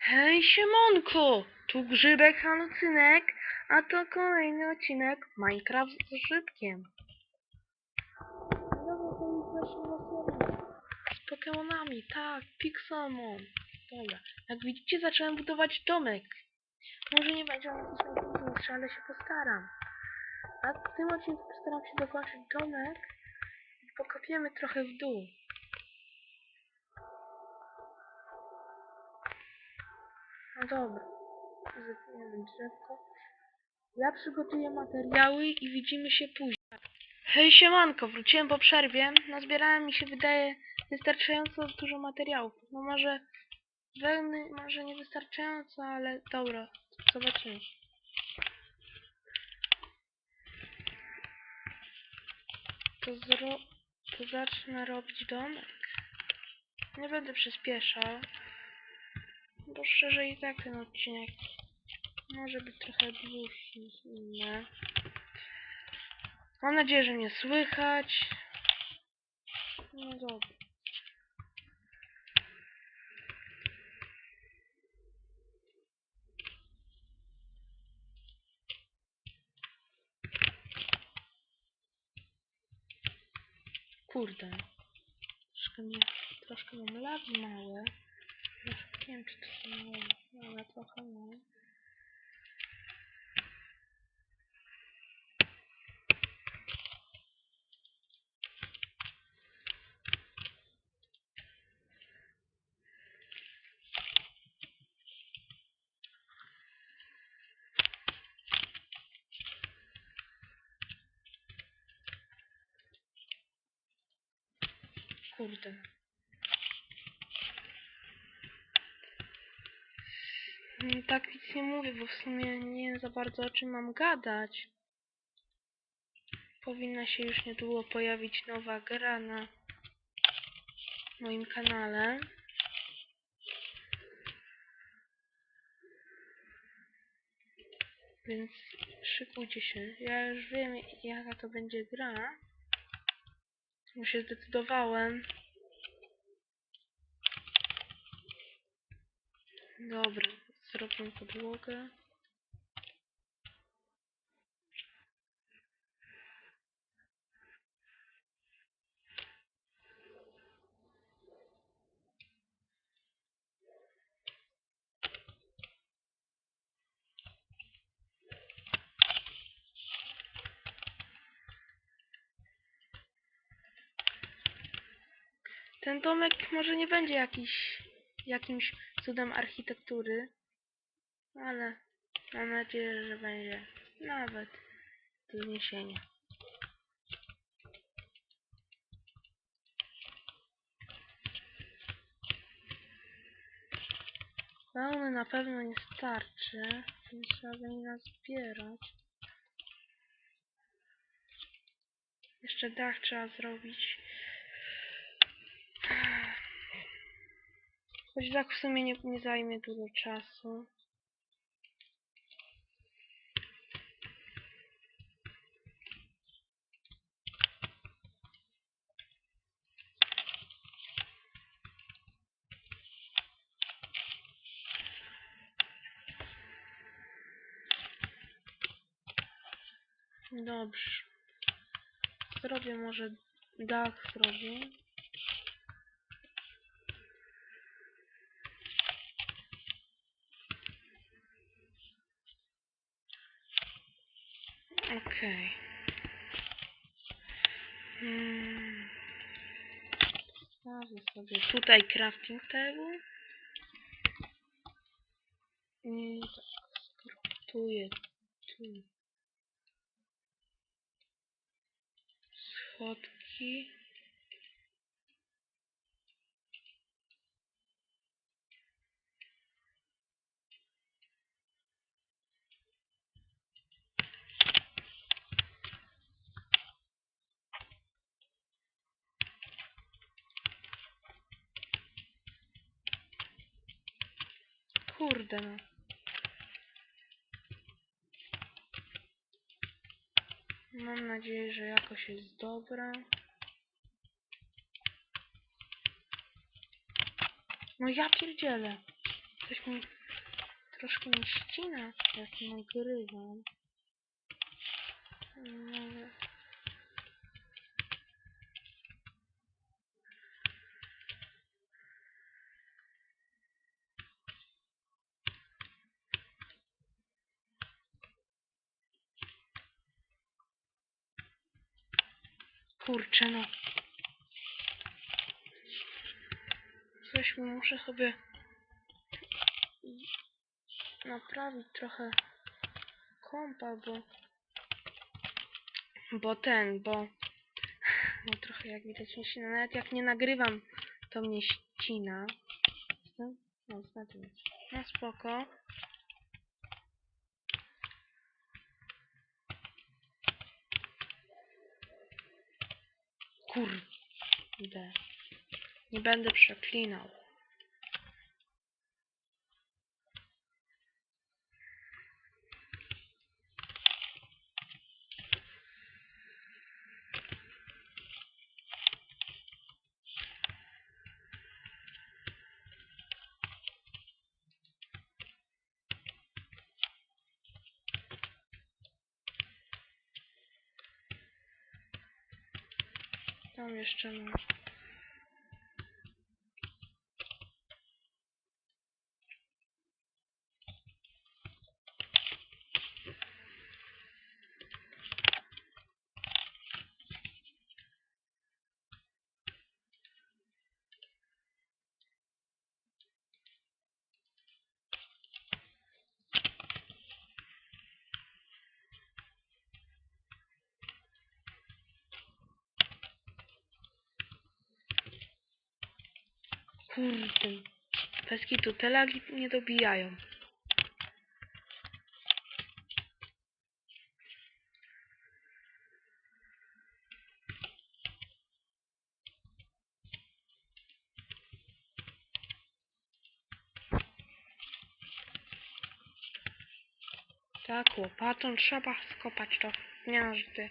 Hej, siemonko! Tu Grzybek Halucynek, a to kolejny odcinek Minecraft z Grzybkiem. Dobra, to na serio. Z Pokemonami, tak, Pixelmon. Dobra, jak widzicie zacząłem budować domek. Może nie będzie on jakiś najtrudniejszy, ale się postaram. A w tym odcinku postaram się dokończyć domek i pokopiemy trochę w dół. No dobra. Zetniemy drzewko. Ja przygotuję materiały i widzimy się później. Hej siemanko, wróciłem po przerwie. Nazbierałem mi się wydaje wystarczająco dużo materiałów. No może wełny, może nie wystarczająco, ale dobra, zobaczymy. To, zro... to zacznę robić domek. Nie będę przyspieszał. Bo szczerze i tak ten odcinek może być trochę dłuższy. Nie. Mam nadzieję, że mnie słychać. No dobra. Kurde. Troszkę, mnie, troszkę mam lawy małe. Troszkę nie wiem, czy to są małe, ale trochę mam. Kurde. Mm, Tak nic nie mówię, bo w sumie nie wiem za bardzo o czym mam gadać. Powinna się już niedługo pojawić nowa gra na moim kanale. Więc szykujcie się. Ja już wiem jaka to będzie gra. Już się zdecydowałem. Dobra, zrobię podłogę. Ten domek może nie będzie jakiś, jakimś cudem architektury, ale mam nadzieję, że będzie nawet do zniesienia. Wełny na pewno nie starczy, więc trzeba będzie nas zbierać. Jeszcze dach trzeba zrobić. Choć tak w sumie nie, nie zajmie dużo czasu. Dobrze. Zrobię może dach zrobię. Okej. Hmm. Stawię sobie tutaj crafting table. I tak, skraftuję tu. Schodki. Kurde no. Mam nadzieję, że jakoś jest dobra. No ja pierdzielę. Coś mi troszkę mi ścina, jak nagrywam. No, Kurczę no. Coś mi muszę sobie naprawić trochę kompa, bo bo ten, bo no trochę jak widać mnie ścina. Nawet jak nie nagrywam, to mnie ścina. No, no, jest. No spoko. Kurde. Nie będę przeklinał. Tam jeszcze no. Kurde. Bez kitu, te lagi mnie dobijają. Tak, łopatą trzeba skopać to. Nie że ty...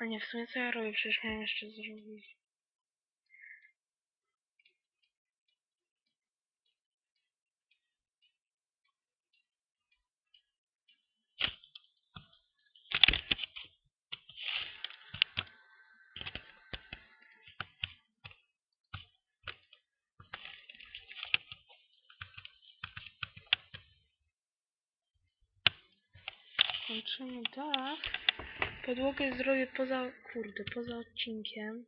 A nie, w sumie co ja robię? Przecież miałem jeszcze zrobić. Kończymy dach. Podłogę zrobię poza... Kurde, poza odcinkiem.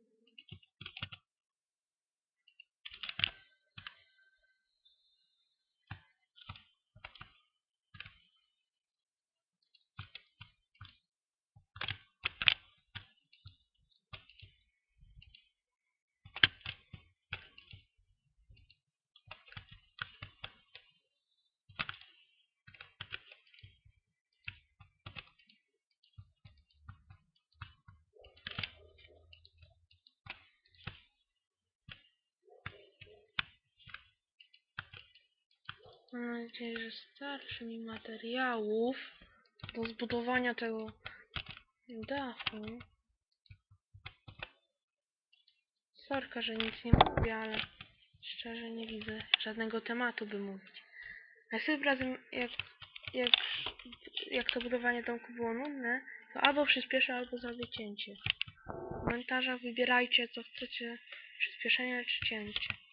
Mam nadzieję, że starczy mi materiałów do zbudowania tego dachu. Sorka, że nic nie mówię, ale szczerze nie widzę żadnego tematu, by mówić. Następnym razem, jak, jak, jak to budowanie domku było nudne, to albo przyspieszę, albo zrobię cięcie. W komentarzach wybierajcie, co chcecie, przyspieszenie czy cięcie.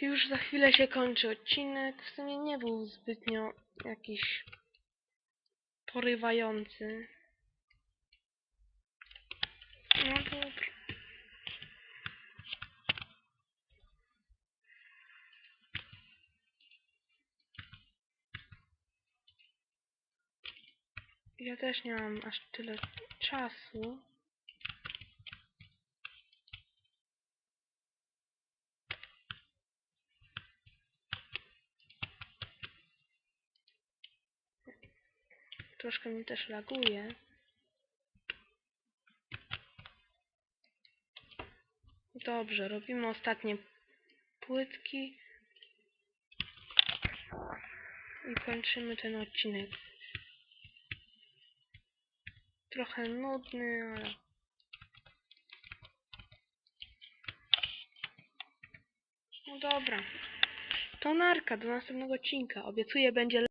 Już za chwilę się kończy odcinek. W sumie nie był zbytnio jakiś porywający. No dobra. Ja też nie mam aż tyle czasu. Troszkę mnie też laguje. Dobrze, robimy ostatnie płytki. I kończymy ten odcinek. Trochę nudny, ale... No dobra. To narka, do następnego odcinka. Obiecuję, będzie